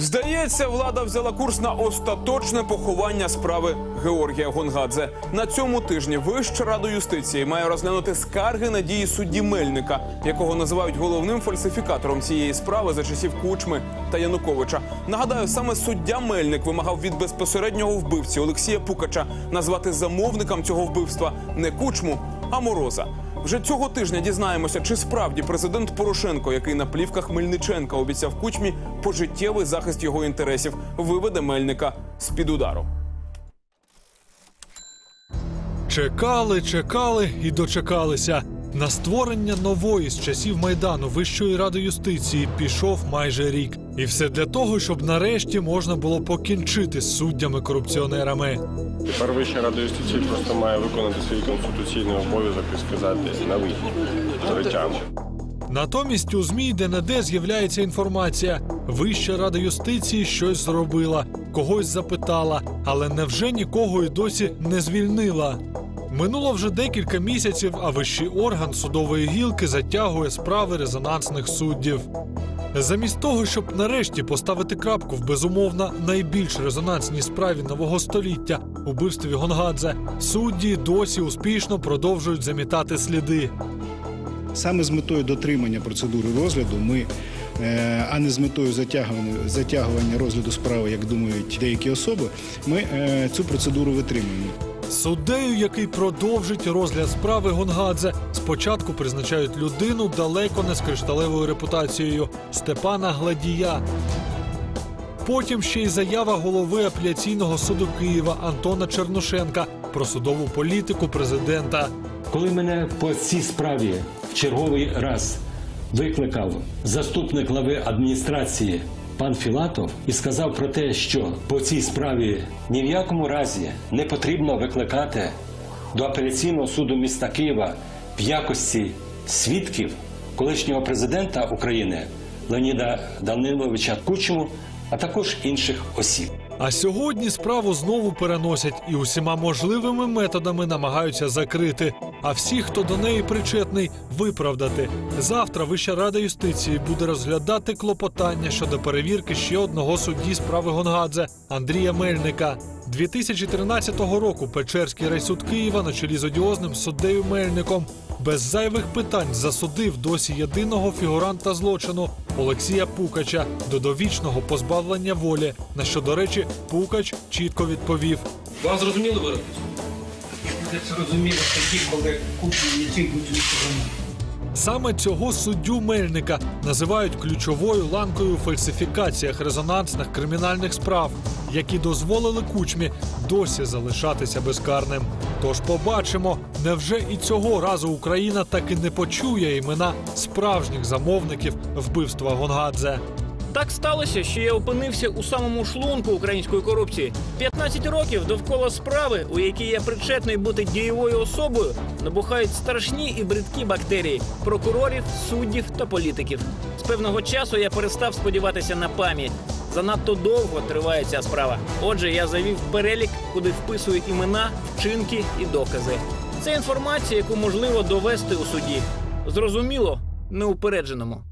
Здається, влада взяла курс на остаточне поховання справи Георгія Гонгадзе. На цьому тижні Вища рада юстиції має розглянути скарги на дії судді Мельника, якого називають головним фальсифікатором цієї справи за часів Кучми та Януковича. Нагадаю, саме суддя Мельник вимагав від безпосереднього вбивці Олексія Пукача назвати замовником цього вбивства не Кучму, а Мороза. Вже цього тижня дізнаємося, чи справді президент Порошенко, який на плівках Мельниченка обіцяв кучмі пожиттєвий захист його інтересів, виведе Мельника з під удару. Чекали, чекали і дочекалися. На створення нової з часів майдану Вищої ради юстиції пішов майже рік, і все для того, щоб нарешті можна було покінчити з суддями-корупціонерами. Тепер Вища рада юстиції просто має виконати свій конституційний обов'язок і сказати на вихід третям. Натомість у змі де-не-де з'являється інформація. Вища рада юстиції щось зробила, когось запитала, але невже нікого й досі не звільнила? Минуло вже декілька місяців, а вищий орган судової гілки затягує справи резонансних суддів. Замість того, щоб нарешті поставити крапку в безумовно найбільш резонансній справі нового століття убивстві Гонгадзе, судді досі успішно продовжують замітати сліди. Саме з метою дотримання процедури розгляду ми, е, а не з метою затягування, затягування розгляду справи, як думають деякі особи, ми е, цю процедуру витримуємо. Суддею, який продовжить розгляд справи Гонгадзе, спочатку призначають людину далеко не з кришталевою репутацією Степана Гладія. Потім ще й заява голови апеляційного суду Києва Антона Чернушенка про судову політику президента. Коли мене по цій справі в черговий раз викликав заступник глави адміністрації пан Філатов і сказав про те, що по цій справі ні в якому разі не потрібно викликати до апеляційного суду міста Києва в якості свідків колишнього президента України Леоніда Даниловича Кучму, а також інших осіб. А сьогодні справу знову переносять і усіма можливими методами намагаються закрити. А всі, хто до неї причетний, виправдати. Завтра Вища рада юстиції буде розглядати клопотання щодо перевірки ще одного судді справи Гонгадзе Андрія Мельника. 2013 року Печерський райсуд Києва на чолі з одіозним суддею Мельником без зайвих питань засудив досі єдиного фігуранта злочину Олексія Пукача до довічного позбавлення волі. На що, до речі, Пукач чітко відповів: Вам зрозуміло вирок? Це зрозуміло тоді, коли куплені ці будуть. Саме цього суддю Мельника називають ключовою ланкою у фальсифікаціях резонансних кримінальних справ, які дозволили кучмі досі залишатися безкарним. Тож побачимо, невже і цього разу Україна таки не почує імена справжніх замовників вбивства Гонгадзе. Так сталося, що я опинився у самому шлунку української корупції. 15 років довкола справи, у якій я причетний бути дієвою особою, набухають страшні і бридкі бактерії прокурорів, суддів та політиків. З певного часу я перестав сподіватися на пам'ять. Занадто довго триває ця справа. Отже, я завів перелік, куди вписую імена, вчинки і докази. Це інформація, яку можливо довести у суді. Зрозуміло, неупередженому.